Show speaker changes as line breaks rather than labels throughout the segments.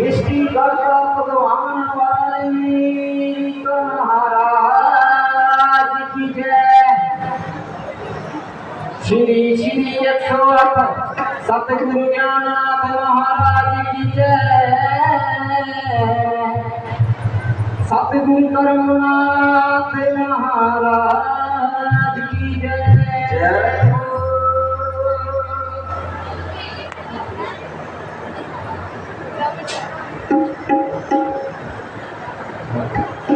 सृष्टि करता भगवान वाल्मीकि महाराज की जय श्री श्री आठ सतगुरु ज्ञाननाथ महाराज की जय। सतगुरु कर्मनाथ महाराज की जय।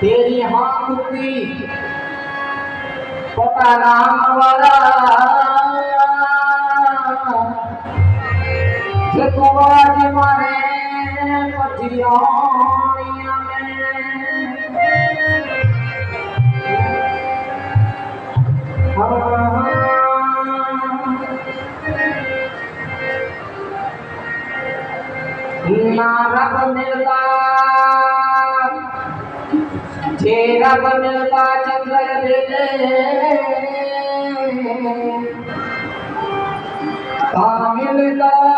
तेरी हाँ मुक्ति पता नाम वाला जब तू आज मारे पथियानिया रब मिलता चंद्र मिले मिलता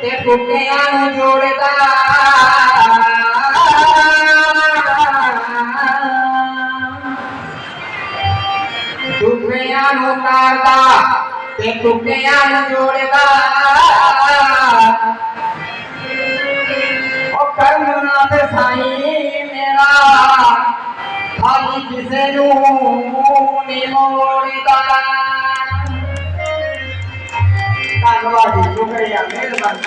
ਤੇ ਟੁੱਟਿਆਂ ਨੂੰ ਜੋੜਦਾ ਟੁੱਟਿਆਂ ਨੂੰ ਤਾਰਦਾ ਤੇ ਟੁੱਟਿਆਂ ਨੂੰ ਜੋੜਦਾ ਉਹ ਕਰਨਾ ਤੇ ਸਾਈ ਮੇਰਾ ਖਾਲੀ ਕਿਸੇ ਨੂੰ ਨਹੀਂ ਮੋੜਦਾ धन्यवाद जी शुक्रिया मेहरबानी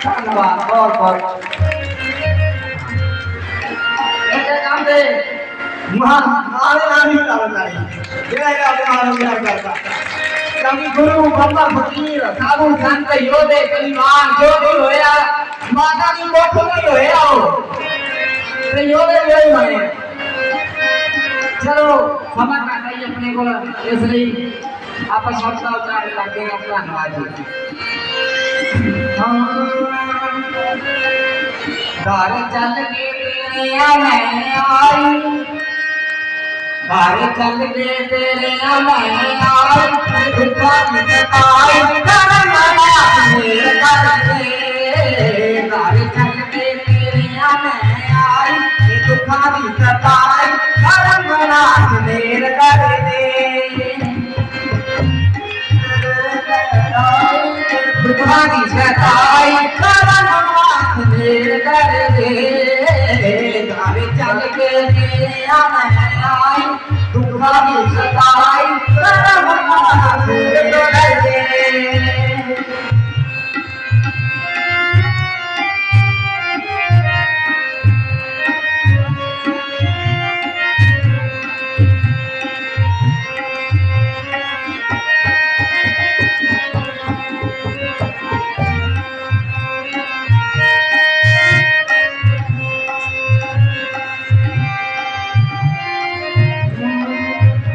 धन्यवाद बहुत बहुत कवि गुरु बाबा फकीर साधु संत योधे परिवार जो भी होया माता की कोठो में होया हो तो योधे यही माने चलो समझ आ गई अपने को इसलिए आप सबका उतार करते हैं अपना घर चल के तेरे मैं आई घर चल के तेरे मैं आई घर में आई घर में विभागी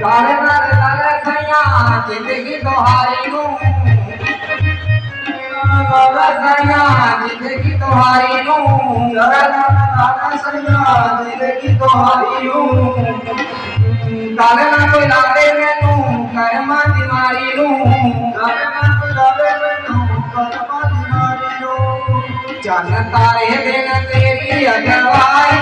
कर कर कर सैया ज़िंदगी तोहारी ज़िंदगी तुहारी नू। कर कर
ज़िंदगी
तोहारी नू। ना। लावे लावे मैनू, कर्मा दी मारी तारे दिन तेरी अगवाई